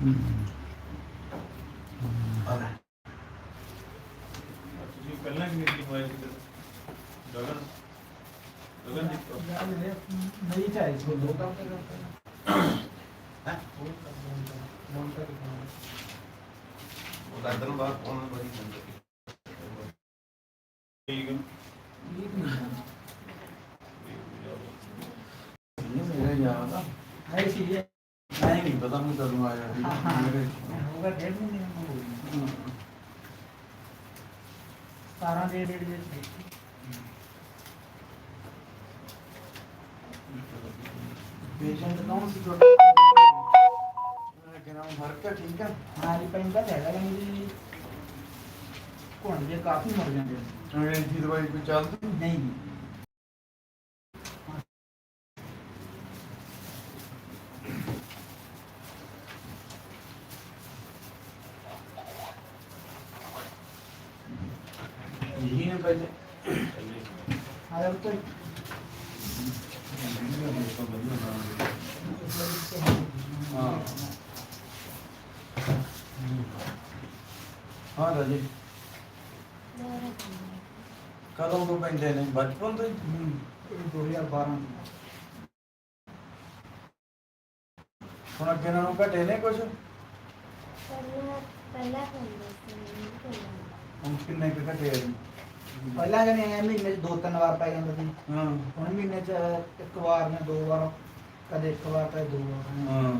ਤੁਸੀਂ ਪਹਿਲਾਂ ਕਿੰਨੀ ਦੀ ਹੋਇਆ ਸੀ ਗਗਨ ਗਗਨ ਦੀ ਨਹੀਂ ਚਾਹੀਏ ਸੋ ਦੋ ਕੰਮ ਉਹ ਤਾਂ ਦਿਨ ਬਾਅਦ ਉਹਨਾਂ ਬੜੀ ਸੰਗਤ ਠੀਕ ਹੈ ਮੇਰੇ ਯਾਦ ਆ ਹੈ ਸੀ ਇਹ ਮੈਂ ਨਹੀਂ ਪਤਾ ਮੈਂ ਕਦੋਂ ਆਇਆ ਸੀ ਮੇਰੇ ਹੋਗਾ ਡੇਢ ਮਹੀਨੇ ਨੂੰ ਹੋ ਗਈ 17 ਦੇ ਡੇਢ ਦੇ ਵਿੱਚ ਪੇਸ਼ੈਂਟ ਕੌਣ ਸੀ ਤੁਹਾਡਾ? ਮੈਂ ਕਿਹਾ ਫ਼ਰਕ ਹੈ ਠੀਕ ਹੈ ਹਾਂ ਜੀ ਪੈਂਦਾ ਤਾਂ ਹੈਗਾ ਜੀ। ਕੋਣ ਜੇ ਕਾਫੀ ਮਰ ਜਾਂਦੇ ਨੇ। ਅੰਗਰੇਜ਼ੀ ਦਵਾਈ ਕੋਈ ਚੱਲਦੀ? ਨਹੀਂ ਜੀ। ਇਹੀ ਨੇ ਪਹਿਲੇ ਆ ਜਾ ਉੱਤੇ ਹਾਂ ਹਾਂ ਰਾਜੀ ਕਦੋਂ ਤੋਂ ਪੈਂਦੇ ਨੇ ਬਚਪਨ ਤੋਂ ਹੀ ਹੂੰ, ਇਹ 2012 ਹੁਣ ਅੱਗੇ ਨਾਲੋਂ ਘਟੇ ਨੇ ਕੁਝ? ਪਹਿਲਾਂ ਪਹਿਲਾਂ ਹੁੰਦਾ ਸੀ ਹੁਣ ਕਿੰਨੇ ਕੁ ਘਟੇ ਆ ਜੀ? ਪਹਿਲਾਂ ਜਨੇ ਐ ਮਹੀਨੇ ਚ ਦੋ ਤਿੰਨ ਵਾਰ ਪੈ ਜਾਂਦਾ ਸੀ। ਹਾਂ। ਹੁਣ ਮਹੀਨੇ ਚ ਇੱਕ ਵਾਰ ਜਾਂ ਦੋ ਵਾਰ ਕਦੇ ਇੱਕ ਵਾਰ ਕਦੇ ਦੋ ਵਾਰ। ਹਾਂ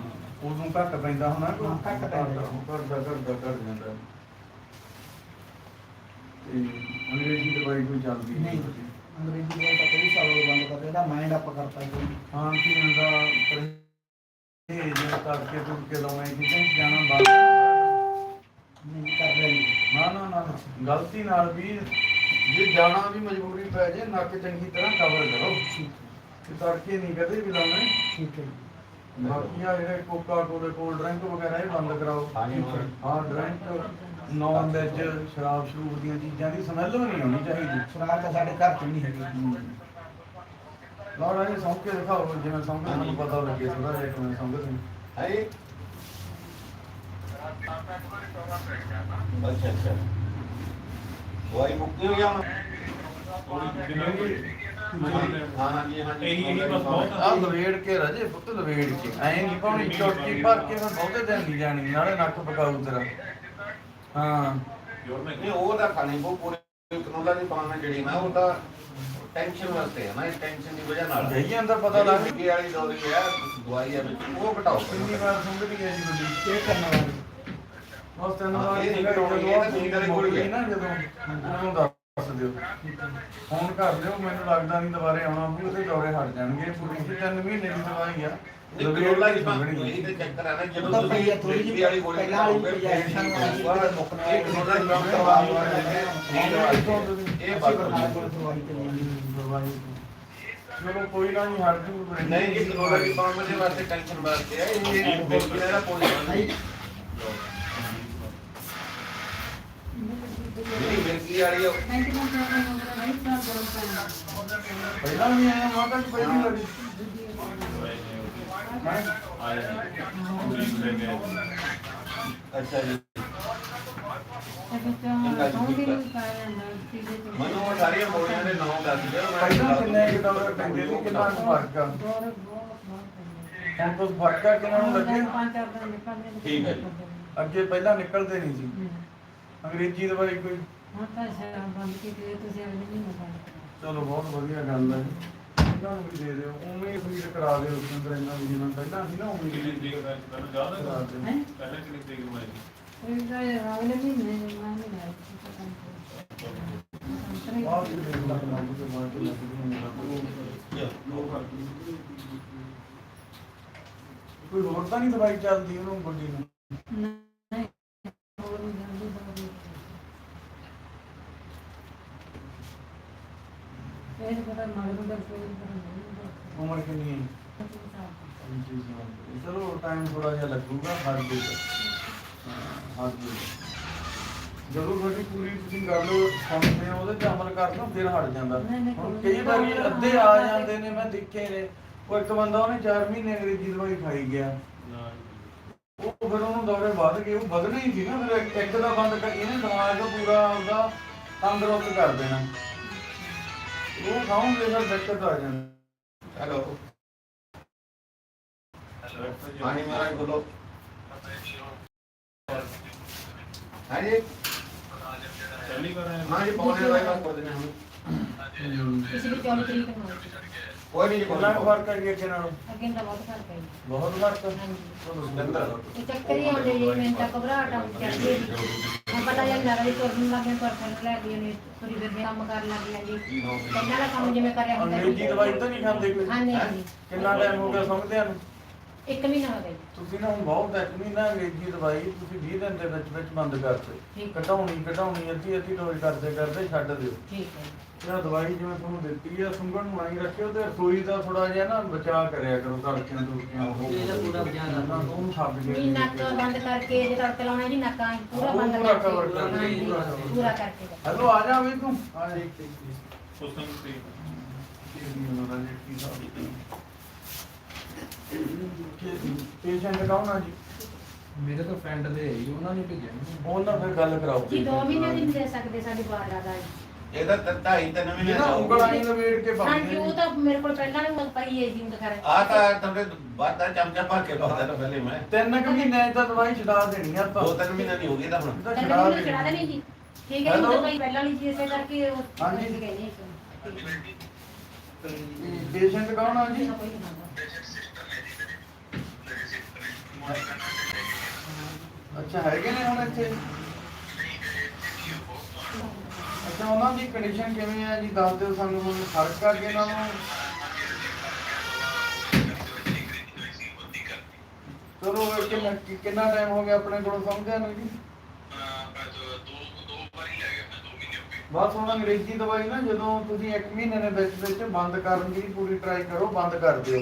ਉਦੋਂ ਘੱਟ ਪੈਂਦਾ ਹੋਣਾ ਕੋਈ? ਹਾਂ, ਘੱਟ ਪੈਂਦਾ। ਘੱਟਦਾ ਘੱਟਦਾ ਘੱਟ ਜਾਂਦਾ। ਤੇ ਅੰਗਰੇਜ਼ੀ ਦਵਾਈ ਕੋਈ ਚੱਲਦੀ ਨਹੀਂ ਅੰਗਰੇਜ਼ੀ ਦਾ ਤਾਂ ਕਈ ਸਾਲ ਹੋ ਬੰਦ ਕਰ ਇਹਦਾ ਮਾਈਂਡ ਅਪ ਕਰਤਾ ਜੀ। ਖਾਣ ਪੀਣ ਦਾ ਪਰਹੇਜ਼ ਕਰਕੇ ਤੁਰ ਕੇ ਲਾਉਣੇ ਕਿਤੇ ਜਾਣਾ ਬਾਹਰ ਨਹੀਂ ਕਰ ਰਿਹਾ ਨਾ ਨਾ ਨਾ ਗਲਤੀ ਨਾਲ ਵੀ ਜੇ ਜਾਣਾ ਵੀ ਮਜਬੂਰੀ ਪੈ ਜੇ ਨੱਕ ਚੰਗੀ ਤਰ੍ਹਾਂ ਕਵਰ ਕਰੋ। ਤੇ ਤੜਕੇ ਨਹੀਂ ਕਦੇ ਵੀ ਲਾਉਣੇ। ਠੀਕ ਹੈ ਬਾਕੀ ਆ ਜਿਹੜੇ ਕੋਕਾ ਕੋਲੇ ਕੋਲਡ ਡਰਿੰਕ ਵਗੈਰਾ ਇਹ ਬੰਦ ਕਰਾਓ। ਹਾਂ ਡਰਿੰਕ ਨੌਨ ਵੈਜ ਸ਼ਰਾਬ ਸ਼ਰੂਬ ਦੀਆਂ ਚੀਜ਼ਾਂ ਦੀ ਸਮੈਲ ਵੀ ਨਹੀਂ ਆਉਣੀ ਚਾਹੀਦੀ। ਸ਼ਰਾਬ ਤਾਂ ਸਾਡੇ ਘਰ ਚ ਵੀ ਨਹੀਂ ਹੈਗੀ। ਲਾੜਾ ਇਹ ਸੌਂ ਕੇ ਦਿਖਾਓ ਜਿਵੇਂ ਸੌਂ ਕੇ ਤੁਹਾਨੂੰ ਪਤਾ ਲੱਗੇ ਥੋੜਾ ਜਿਹਾ ਕਿਵੇਂ ਸੌਂ ਕੇ ਹੈ ਅੱਛਾ ਅੱਛਾ। ਦਵਾਈ ਮੁੱਕੀ ਹੋ ਗਿਆ ਜੀ ਜੀ ਆ। ਲਵੇੜ ਕੇ ਰਜੇ ਪੁੱਤ ਲਵੇੜ ਕੇ। ਐ ਨਹੀਂ ਪਾਉਣੀ ਚੋਟੀ ਭਰ ਕੇ ਮੈਂ ਬਹੁਤੇ ਦਿਨ ਨਹੀਂ ਜਾਣੀ ਨਾਲੇ ਨੱਕ ਪਕਾਉ ਤੇਰਾ। ਹਾਂ। ਨਹੀਂ ਉਹ ਤਾਂ ਖਾਣੀ ਬਹੁਤ ਪੂਰੇ ਕਨੋਲਾ ਦੀ ਪਾਉਣਾ ਜਿਹੜੀ ਨਾ ਉਹ ਤਾਂ ਟੈਨਸ਼ਨ ਵਾਸਤੇ ਹੈ ਨਾ ਇਸ ਟੈਨਸ਼ਨ ਦੀ ਵਜ੍ਹਾ ਨਾਲ। ਗਈ ਜਾਂਦਾ ਪਤਾ ਲੱਗ ਜਿਹੜੀ ਵਾਲੀ ਦਵਾਈ ਹੈ ਦਵਾਈ ਹੈ ਵਿੱਚ ਉਹ ਘਟਾਓ। ਕਿੰਨੀ ਵਾਰ ਸੁੰਘਦੀ ਹੈ ਜੀ ਗੱਡੀ ਇਹ ਕਰਨ ਵਾਲੀ ਉਸ ਤਿੰਨ ਹਾਂ, ਵਾਰ ਇਹ ਨਹੀਂ ਘਟਾਉਣੀ, ਇਹ ਤਾਂ ਠੀਕ ਵਾਲੀ ਗੋਲੀ ਹੈ। ਨਾ ਜਦੋਂ ਉਹਨੂੰ ਦੱਸ ਦਿਓ। ਫੋਨ ਕਰ ਲਿਓ ਮੈਨੂੰ ਲੱਗਦਾ ਨਹੀਂ ਦੁਬਾਰੇ ਆਉਣਾ ਵੀ ਉਹਦੇ ਦੌਰੇ ਹਟ ਜਾਣਗੇ। ਪੂਰੀ ਕਿ ਤਿੰਨ ਮਹੀਨੇ ਦੀ ਦਵਾਈ ਆ। ਇਹ ਉਹ ਇਹ ਇਹ ਚਲੋ ਕੋਈ ਨਾ ਨਹੀਂ ਹਟ ਜੂ ਨਹੀਂ ਜੀ ਕਨੋਲਾ ਦੀ ਪਾਉਣ ਦੇ ਵਾਸਤੇ ਟੈਨਸ਼ਨ ਵਾਸਤੇ ਹੈ ਇਹ ਬੇਬੀ ਦਾ ਪੋਜੀਸ਼ਨ ਨਹੀਂ ਜਿਹੜੀ ਬਿਰਕੀ ਵਾਲੀ ਆ, ਪਹਿਲਾਂ ਵੀ ਆਇਆ ਮਾਤਾ ਜੀ ਪਹਿਲੀ ਵਾਰੀ। ਅੱਛਾ ਜੀ ਮੈਨੂੰ ਉਹ ਸਾਰੀਆਂ ਬੋਲੀਆਂ ਦੇ ਨਾਮ ਦੱਸ ਦਿਓ ਮੈਂ ਪਹਿਲਾਂ ਕਿੰਨੇ ਕਿ ਦੌਰੇ ਪੈਂਦੇ ਸੀ ਕਿੰਨਾ ਕੁ ਫ਼ਰਕ ਆ ਹੁਣ ਤੋਂ ਫ਼ਰਕ ਆ ਕਿੰਨਾ ਨੂੰ ਲੱਗੇ ਠੀਕ ਹੈ ਜੀ। ਅੱਗੇ ਪਹਿਲਾਂ ਨਿਕਲਦੇ ਨਹੀਂ ਸੀ ਅੰਗਰੇਜ਼ੀ ਦਵਾਈ ਕੋਈ ਚਲੋ ਬਹੁਤ ਵਧੀਆ ਗੱਲ ਹੈ ਇਹਨਾਂ ਨੂੰ ਵੀ ਦੇ ਦਿਓ? ਉਵੇਂ ਹੀ ਫੀਡ ਕਰਾ ਦਿਓ ਉਸ ਅੰਦਰ ਇਹਨਾਂ ਦੀ ਜਿਵੇਂ ਪਹਿਲਾਂ ਸੀ ਨਾ ਉਵੇਂ ਕਿੰਨੀ ਹੀ ਤਰੀਕ ਦਾ ਤੁਹਾਨੂੰ ਯਾਦ ਹੈ ਪਹਿਲਾਂ ਕਿੰਨੀ ਤਰੀਕ ਨੂੰ ਆਈ ਆਹ ਵੀ ਦੇਖ ਲਾ ਲਾ ਕੇ ਮਾਰ ਕੇ ਲੱਗ ਗਈ ਕੋਈ ਹੋਰ ਤਾਂ ਨਹੀਂ ਦਵਾਈ ਚੱਲਦੀ ਉਹਨੂੰ ਵੱਡੀ ਨੂੰ? ਉਮਰ ਕਿੰਨੀ ਹੈ? ਚਲੋ ਟਾਈਮ ਥੋੜਾ ਜਿਹਾ ਲੱਗੂਗਾ ਹਰ ਦੇ ਹਰ ਦੇ ਜਦੋਂ ਤੁਹਾਡੀ ਪੂਰੀ ਤੁਸੀਂ ਕਰ ਲਓ ਸੁਣਦੇ ਹੋ ਉਹਦੇ ਤੇ ਅਮਲ ਕਰ ਲਓ ਫਿਰ ਹਟ ਜਾਂਦਾ। ਨਹੀਂ, ਨਹੀਂ, ਹੁਣ ਕੋਈ ਕਈ ਵਾਰੀ ਨਹੀਂ। ਅੱਧੇ ਆ ਜਾਂਦੇ ਨੇ ਮੈਂ ਦੇਖੇ ਨੇ। ਉਹ ਇੱਕ ਬੰਦਾ ਉਹਨੇ 4 ਮਹੀਨੇ ਅੰਗਰੇਜ਼ੀ ਦਵਾਈ ਖਾਈ ਗਿਆ। ਉਹ ਫਿਰ ਉਹਨੂੰ ਦੌਰੇ ਵੱਧ ਗਏ। ਉਹ ਵਧਣਾ ਹੀ ਸੀ ਨਾ ਫਿਰ ਇੱਕ- ਇੱਕ ਦਾ ਬੰਦ ਕਰ ਇਹਨੇ ਦਿਮਾਗ ਦਾ ਪੂਰਾ ਉਹਦਾ ਤੰਦਰੁਸਤ ਕਰ ਦੇਣਾ। ਉਹ ਖਾਉਂਗੇ ਫਿਰ ਦਿੱਕਤ ਆ ਜਾਣੀ। ਹੈਲੋ ਹਾਂਜੀ ਮਹਾਰਾਜ ਬੋਲੋ। ਹਾਂਜੀ। ਚੱਲੀ ਕਰ ਰਹੇ ਹਾਂਜੀ ਪੌਣੇ ਦਾ ਬਾਅਦ ਕਰ ਦਿੰਦੇ ਹਾਂ ਪਿਛਲੀ 24 ਤਰੀਕ ਨੂੰ। ਕੋਈ ਨਹੀਂ ਕਿੰਨਾ ਕੁ ਨਹੀਂ ਫ਼ਰਕ ਹੈ ਜੀ ਅੱਗੇ ਨਾਲੋਂ। ਅੱਗੇ ਤਾਂ ਬਹੁਤ ਫ਼ਰਕ ਹੈ ਜੀ। ਬਹੁਤ ਫ਼ਰਕ? ਹੈ ਹਾਂਜੀ ਚਲੋ ਸੁਰਿੰਦਰ। ਇਹ ਚੱਕਰ ਹੀ ਆਉਂਦੇ ਜੀ ਮੈਨੂੰ ਤਾਂ ਘਬਰਾਹਟ ਆਉਂ ਚੜਦੀ ਹੈ ਜੀ। ਹੁਣ ਪਤਾ ਜਾਂ ਲੱਗਾ ਜੀ ਤੁਰਨ ਲੱਗੇ ਪਰਸਨ ਲੈ ਗਏ ਨੇ ਤੁਰੀ ਫਿਰਦੇ ਕੰਮ ਕਰਨ ਲੱਗ ਗਿਆ ਜੀ। ਪਹਿਲਾਂ ਦਾ ਕੰਮ ਜਿਵੇਂ ਕਰਿਆ ਹੁੰਦਾ ਅੰਗਰੇਜ਼ੀ ਦਵਾਈ ਤਾਂ ਨਹੀਂ ਖਾਂਦੇ ਕੋਈ? ਹਾਂਜੀ ਹਾਂਜੀ। ਕਿੰਨਾ ਟਾਈਮ ਹੋ ਗਿਆ ਸਮਝਦਿਆਂ ਨੂੰ? ਇੱਕ ਮਹੀਨਾ ਹੋ ਗਿਆ ਜੀ ਤੁਸੀਂ ਨਾ ਹੁਣ ਬਹੁਤ ਇੱਕ ਮਹੀਨਾ ਅੰਗਰੇਜ਼ੀ ਦਵਾਈ ਤੁਸੀਂ 20 ਦਿਨ ਦੇ ਵਿੱਚ ਵਿੱਚ ਬੰਦ ਕਰਤੇ ਠੀਕ। ਘਟਾਉਣੀ ਘਟਾਉਣੀ ਅੱਧੀ ਅੱਧੀ ਡੋਜ਼ ਕਰਦੇ ਕਰਦੇ ਛੱਡ ਦਿਓ ਠੀਕ ਹੈ ਜੀ। ਇਹ ਦਵਾਈ ਜਿਵੇਂ ਤੁਹਾਨੂੰ ਦਿੱਤੀ ਆ ਸੁੰਗਣ ਨੂੰ ਆਈ ਰੱਖਿਓ ਤੇ ਰਸੋਈ ਦਾ ਥੋੜਾ ਜਿਹਾ ਨਾ ਬਚਾਅ ਕਰਿਆ ਕਰੋ ਤੜਕੀਆਂ ਤੁਰਕੀਆਂ ਇਹਦਾ ਪੂਰਾ ਬਚਾਅ ਕਰਨਾ। ਉਹਨੂੰ ਛੱਡ ਕੇ ਵੀ ਨੱਕ ਬੰਦ ਕਰਕੇ ਜੇ ਤੜਕ ਲਾਉਣਾ ਜੀ ਨੱਕਾਂ ਪੂਰਾ ਬੰਦ ਪੂਰਾ ਕਰਕੇ cover ਕਰਕੇ, ਹਾਂਜੀ, ਪੂਰਾ cover। ਪੂਰਾ ਕਰਕੇ ਜੀ। ਹੈਲੋ ਆ ਜਾ ਵੀ ਤੂੰ ਆ ਜਾ ਉਸ ਨੂੰ ਤੇ ਪੇਸ਼ੈਂਟ ਕੌਣ ਆ ਜੀ ਮੇਰੇ ਤਾਂ ਫਰੈਂਡ ਦੇ ਹੈ ਜੀ, ਉਹਨਾਂ ਨੇ ਭੇਜਿਆ ਮੈਨੂੰ। ਉਹਨਾਂ ਨਾਲ ਫਿਰ ਗੱਲ ਕਰਾਓ। ਜੀ 2 ਮਹੀਨੇ ਦੀ ਨਹੀਂ ਦੇ ਸਕਦੇ ਸਾਡੀ ਬਾੜਾ ਦਾ। ਜੀ ਇਹਦਾ ਤਾਂ ਢਾਈ ਤਿੰਨ ਮਹੀਨੇ ਜਿਹੜਾ ਉਂਗਲ ਆਈ ਨਵੇੜ ਕੇ ਹਾਂਜੀ ਉਹ ਪਾਉਂਦੇ ਤਾਂ ਮੇਰੇ ਕੋਲ ਪਹਿਲਾਂ ਵੀ ਪਈ ਹੈ ਜੀ ਉਂਦ ਕਰ ਆ ਤਾਂ ਤੁਹਾਡੇ ਬਾਤਾਂ ਚਮਚਾ ਭਰ ਕੇ ਪਾਉਂਦਾ ਤਾਂ ਪਹਿਲੇ ਮੈਂ। ਤਿੰਨ ਕੁ ਮਹੀਨੇ ਤਾਂ ਦਵਾਈ ਛਡਾ ਦੇਣੀ ਆ ਤਾਂ ਦੋ ਤਿੰਨ ਮਹੀਨੇ ਨਹੀਂ ਹੋ ਗਏ ਤਾਂ ਹੁਣ। ਛਡਾ ਮੈਨੂੰ ਚੜਾ ਦੇਣੀ ਜੀ। ਠੀਕ ਹੈ ਜੀ Hello? ਉਹ ਤਾਂ ਭਾਈ ਪਹਿਲਾਂ ਵਾਲੀ ਜੀ ਇਸੇ ਕਰਕੇ ਉਹ ਹਾਂਜੀ। ਕਹਿੰਦੇ। ਪੇਸ਼ੈਂਟ ਕੌਣ ਆ ਜੀ ਇਹਦਾ ਕੋਈ ਨਹੀਂ ਹੁੰਦਾ। ਅੱਛਾ ਹੈਗੇ ਨੇ ਹੁਣ ਇੱਥੇ? ਅੱਛਾ, ਉਹਨਾਂ ਦੀ ਕੰਡੀਸ਼ਨ ਕਿਵੇਂ ਹੈ ਜੀ? ਦੱਸ ਦਿਓ ਸਾਨੂੰ ਹੁਣ ਫ਼ਰਕ ਕਰਕੇ ਇਹਨਾਂ ਨੂੰ। ਚਲੋ ਇਹ ਕਿੰਨਾ ਕਿੰਨਾ ਟਾਈਮ ਹੋ ਗਿਆ ਆਪਣੇ ਕੋਲ ਸਮਝਿਆ ਨੂੰ ਜੀ? ਬਸ ਹੁਣ ਅੰਗਰੇਜ਼ੀ ਦਵਾਈ ਨਾ, ਜਦੋਂ ਤੁਸੀਂ 1 ਮਹੀਨੇ ਦੇ ਵਿੱਚ ਵਿੱਚ ਬੰਦ ਕਰਨ ਦੀ ਪੂਰੀ ਟਰਾਈ ਕਰੋ, ਬੰਦ ਕਰ ਦਿਓ।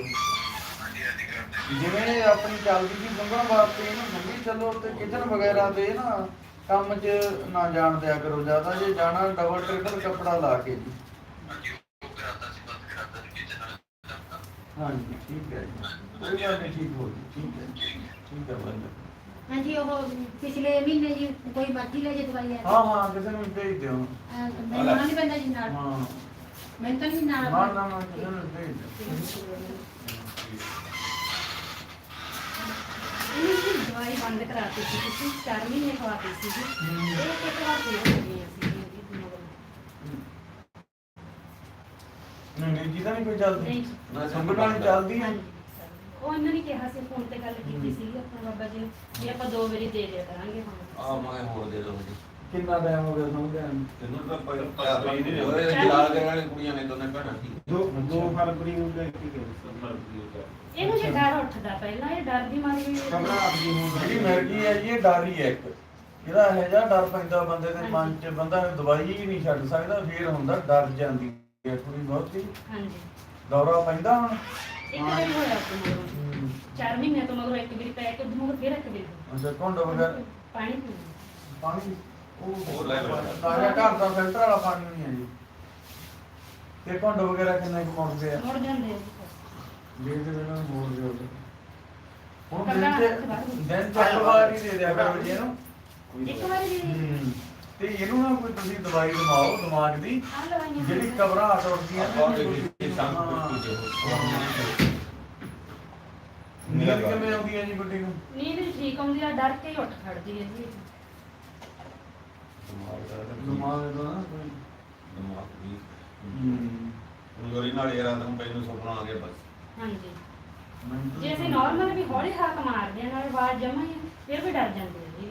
ਜਿਵੇਂ ਆਪਣੀ ਚੱਲਦੀ ਸੀ ਸੰਗਣ ਵਾਸਤੇ ਇਹਨੂੰ ਮੰਗੀ ਚੱਲੋ ਤੇ ਕਿਚਨ ਵਗੈਰਾ ਤੇ ਨਾ ਕੰਮ 'ਚ ਨਾ ਜਾਣ ਦਿਆ ਕਰੋ ਜ਼ਿਆਦਾ ਜੇ ਜਾਣਾ ਡਬਲ ਟ੍ਰਿਪਲ ਕੱਪੜਾ ਲਾ ਕੇ ਜੀ। ਹਾਂਜੀ ਠੀਕ ਹੈ ਜੀ। ਕੋਈ ਗੱਲ ਨਹੀਂ ਠੀਕ ਹੋ ਜੀ ਠੀਕ ਹੈ ਠੀਕ ਹੈ ਬੰਦਾ ਹਾਂਜੀ ਉਹ ਪਿਛਲੇ ਮਹੀਨੇ ਜੀ ਕੋਈ ਮਰਜ਼ੀ ਲੈ ਜੇ ਦਵਾਈ ਆ ਹਾਂ ਹਾਂ ਕਿਸੇ ਨੂੰ ਭੇਜ ਦਿਓ। ਮੈਨੂੰ ਆਉਣਾ ਨਹੀਂ ਪੈਂਦਾ ਜੀ ਨਾਲ। ਹਾਂ। ਮੈਨੂੰ ਤਾਂ ਨਹੀਂ ਨਾਲ ਨਾ ਨਾ ਨਾ ਕਿਸੇ ਨੂੰ ਭੇਜ ਦਿਓ। ਇਹਨੂੰ ਜੀ ਦਵਾਈ ਬੰਦ ਕਰਾਤੀ ਸੀ ਤੁਸੀਂ 4 ਮਹੀਨੇ ਖਵਾਤੀ ਸੀ ਜੀ। ਇਹ ਇੱਕ ਵਾਰ ਫੇਰ ਹੋ ਗਈ ਸੀ ਜੀ ਨਹੀਂ ਨਹੀਂ ਜਿਹਦਾ ਨਹੀਂ ਕੋਈ ਚੱਲਦੀ। ਨਹੀਂ। ਨਾ ਵਾਲੀ ਚੱਲਦੀ ਹੈ ਹਾਂਜੀ ਉਹ ਇਹਨਾਂ ਨੇ ਕਿਹਾ ਸੀ ਫੋਨ ਤੇ ਗੱਲ ਕੀਤੀ ਸੀ ਆਪਣੇ ਬਾਬਾ ਜੀ ਨੇ ਵੀ ਆਪਾਂ ਦੋ ਵਾਰੀ ਦੇ ਦਿਆ ਕਰਾਂਗੇ ਆ ਹੁਣ ਮੈਂ ਹੋਰ ਦੇ ਦੋ ਜੀ ਕਿੰਨਾ ਟਾਈਮ ਹੋ ਗਿਆ ਸਮਝਿਆ ਨੂੰ? ਤੈਨੂੰ ਤਾਂ ਪਰ ਪਹਿਲਾਂ ਉਹ ਜਲਾਲ ਕਰਨ ਵਾਲੀ ਕੁੜੀਆਂ ਨੇ ਦੋਨੇ ਭੈਣਾਂ ਸੀ ਦੋ ਦੋ ਫਰਵਰੀ ਨੂੰ ਲੈ ਕੇ ਗਏ। ਇਹਨੂੰ ਜੇ ਡਰ ਉੱਠਦਾ ਪਹਿਲਾਂ ਇਹ ਡਰ ਦੀ ਮਾਰੀ ਵੀ ਘਬਰਾਹਟ ਜੀ ਹੋਣ ਲੱਗ ਜਿਹੜੀ ਪਈ। ਮਿਰਗੀ ਹੈ ਜੀ ਇਹ ਡਰ ਹੀ ਹੈ ਇੱਕ। ਇਹਦਾ ਇਹ ਜਿਹਾ ਡਰ ਪੈਂਦਾ ਬੰਦੇ ਦੇ ਮਨ 'ਚ ਬੰਦਾ ਦਵਾਈ ਹੀ ਨਹੀਂ ਛੱਡ ਸਕਦਾ ਫੇਰ ਹੁੰਦਾ ਡਰ ਜਾਂਦੀ ਹੈ ਥੋੜੀ ਬਹੁਤੀ ਹਾਂਜੀ। ਦੌਰਾ ਪੈਂਦਾ ਹੁਣ। ਇੱਕ ਵਾਰੀ ਹੋਇਆ ਸੀ ਮਗਰੋਂ। ਚਾਰ ਮਹੀਨੇ ਤੋਂ ਮਗਰੋਂ ਇੱਕ ਵਾਰੀ ਪੈ ਕੇ ਉਹਨੂੰ ਫਿਰ ਇੱਕ ਵਾਰੀ। ਅੱਛਾ ਘੁੰਡ ਵਗੈਰਾ। ਪਾਣੀ ਪੀਣਾ ਪਾਣੀ? ਉਹ। ਤਾਜ਼ਾ ਘਰ ਦਾ ਫਿਲਟਰ ਵਾਲਾ ਪਾਣੀ ਨਹੀਂ ਹੈ ਜੀ। ਤੇ ਘੁੰਡ ਵਗੈਰਾ ਕਿੰਨੇ ਕੁ ਮੁੜਦੇ ਆ? ਮੁੜ ਜਾਂਦੇ ਆ। ਜੀ। ਦੇ ਦੇ ਇਹਨਾਂ ਨੂੰ ਮੋੜ ਦਿਓ ਹੁਣ ਕੱਲਾ ਦਿਨ ਨੂੰ। ਦਿਨ ਚ ਇੱਕ ਵਾਰ ਹੀ ਦੇ ਦਿਆ ਕਰੋ ਜੀ ਇਹਨੂੰ। ਇੱਕ ਵਾਰੀ ਜੀ ਹੂੰ। ਤੇ ਇਹਨੂੰ ਨਾ ਕੋਈ ਤੁਸੀਂ ਦਵਾਈ ਦਵਾਓ ਦਿਮਾਗ ਦੀ। ਆ ਲਵਾਈਆਂ ਜਿਹੜੀ ਘਬਰਾਹਟ ਨੇ ਬਹੁਤ ਹੀ ਨੂੰ ਨੀਂਦ ਕਿਵੇਂ ਆਉਂਦੀ ਹੈ ਜੀ ਗੁੱਡੀ ਨੂੰ? ਨੀਂਦ ਠੀਕ ਆਉਂਦੀ ਆ ਡਰ ਕੇ ਹੀ ਉੱਠ ਖੜਦੀ ਹੈ ਜੀ। ਦਿਮਾਗ ਦਾ ਨਾ ਕੋਈ। ਦਿਮਾਗ ਵੀ। ਹੂੰ। ਗੋਰੀ ਨਾਲ ਇਹ ਰਾਤ ਨੂੰ ਪੈਨੂੰ ਸੁਪਨਾ ਆ ਗਿਆ ਬਸ। ਹਾਂਜੀ। ਮੈਨੂੰ ਤਾਂ ਜੇ ਅਸੀਂ ਨਾਰਮਲ ਵੀ ਹੌਲੀ ਹਾਕ ਮਾਰਦੇ ਆ ਨਾਲ ਆਵਾਜ਼ ਜਮਾ ਹੀ ਆ, ਫਿਰ ਵੀ ਡਰ ਜਾਂਦੇ ਆ ਜੀ।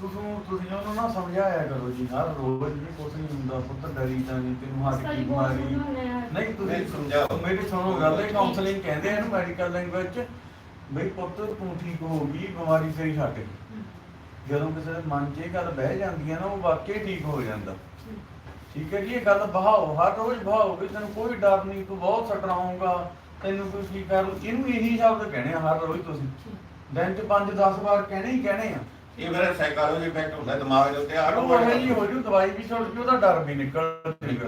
ਤੁਸੀਂ ਤੁਸੀਂ ਉਹਨੂੰ ਨਾ ਸਮਝਾਇਆ ਕਰੋ ਜੀ ਹਰ ਰੋਜ਼ ਵੀ ਕੁਛ ਨਹੀਂ ਹੁੰਦਾ ਪੁੱਤ ਡਰੀ ਤਾਂ ਨਹੀਂ ਤੈਨੂੰ ਹੱਥ ਸਾਡੀ ਕੀ ਬਹੁਤ ਮਾਰੀ। ਸਮਝਾਉਂਦੇ ਆ। ਨਹੀਂ ਤੁਸੀਂ ਨਹੀਂ, ਸਮਝਾਓ। ਮੇਰੀ ਸੁਣੋ ਗੱਲ ਇਹ ਕਾਉਂਸਲਿੰਗ ਕਹਿੰਦੇ ਆ ਇਹਨੂੰ ਮੈਡੀਕਲ ਲੈਂਗੁਏਜ ਚ ਬਈ ਪੁੱਤ ਤੂੰ ਠੀਕ ਹੋ ਗਈ ਬਿਮਾਰੀ ਤੇਰੀ ਹਟ ਗਈ। ਜਦੋਂ ਕਿਸੇ ਦੇ ਮਨ 'ਚ ਇਹ ਗੱਲ ਬਹਿ ਜਾਂਦੀ ਹੈ ਨਾ ਉਹ ਵਾਕਈ ਠੀਕ ਹੋ ਜਾਂਦਾ। ਠੀਕ ਹੈ ਜੀ ਇਹ ਗੱਲ ਬਹਾਓ ਹਰ ਰੋਜ਼ ਬਹਾਓ ਵੀ ਤੈਨੂੰ ਕੋਈ ਡਰ ਨਹੀਂ ਤੂੰ ਬਹੁਤ ਸਟਰਾਉਂਗਾ ਤੈਨੂੰ ਕੋਈ ਕੀ ਕਰ ਇਹਨੂੰ ਇਹੀ ਸ਼ਬਦ ਕਹਿਣੇ ਆ ਹਰ ਰੋਜ਼ ਤੁਸੀਂ। ਦਿਨ 'ਚ 5-10 ਵਾਰ ਕਹਿਣੇ ਹੀ ਕਹਿਣੇ ਆ। ਇਹ ਮੇਰਾ ਸਾਈਕੋਲੋਜੀ ਇਫੈਕਟ ਹੁੰਦਾ ਦਿਮਾਗ ਦੇ ਉੱਤੇ ਉਹ ਇਹ ਜੀ ਹੋ ਜੂ ਦਵਾਈ ਵੀ ਛੁੱਟ ਜੂ ਉਹਦਾ ਡਰ ਵੀ ਨਿਕਲ ਜੂ। ਠੀਕ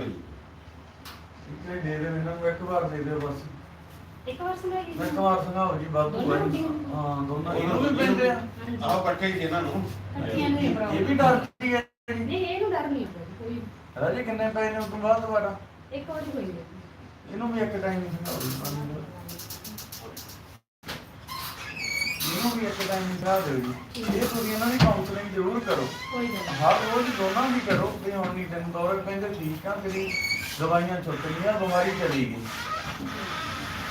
ਹੈ ਦੇ ਦੇ ਮੈਨੂੰ ਇੱਕ ਵਾਰ ਦੇ ਦਿਓ ਬਸ। ਇੱਕ ਵਾਰ ਸੁਣਾਈ ਮੈਂ ਕਮਾਰ ਜੀ? ਹਾਂ। ਦੋਨਾਂ ਇਹਨੂੰ ਵੀ ਪੈਂਦੇ ਆ। ਆਹ ਪੱਠੇ ਹੀ ਇਹਨਾਂ ਨੂੰ। ਕੱਟੀਆਂ ਨੂੰ ਨਹੀਂ ਇਹ ਭਰਾਓ ਵੀ ਡਰਦੀ ਹੈ ਜੀ। ਨਹੀਂ ਇਹਨੂੰ ਡਰ ਨਹੀਂ ਲੱਗਦਾ ਕੋਈ ਰਾਜੇ ਕਿੰਨੇ ਪਏ ਨੇ ਉਸ ਤੋਂ ਬਾਅਦ ਤੁਹਾਡਾ ਇੱਕ ਵਾਰੀ ਹੋਈ ਹੈ। ਇਹਨੂੰ ਵੀ ਇੱਕ ਟਾਈਮ ਹੀ ਸੰਘਾਓ ਜੀ ਇਹਨੂੰ ਵੀ ਇੱਕ ਟਾਈਮ ਹੀ ਸੰਘਾ ਦਿਓ ਜੀ। ਇਹ ਤੁਸੀਂ ਇਹਨਾਂ ਦੀ ਕਾਉਂਸਲਿੰਗ ਜ਼ਰੂਰ ਕਰੋ। ਕੋਈ ਗੱਲ ਨਹੀਂ। ਹਰ ਰੋਜ਼ ਦੋਨਾਂ ਦੀ ਕਰੋ ਵੀ ਹੁਣ ਨਹੀਂ ਤੈਨੂੰ ਦੌਰੇ ਪੈਂਦੇ ਠੀਕ ਆ ਤੇਰੀ ਦਵਾਈਆਂ ਛੁੱਟ ਗਈਆਂ ਬਿਮਾਰੀ ਚਲੀ ਗਈ।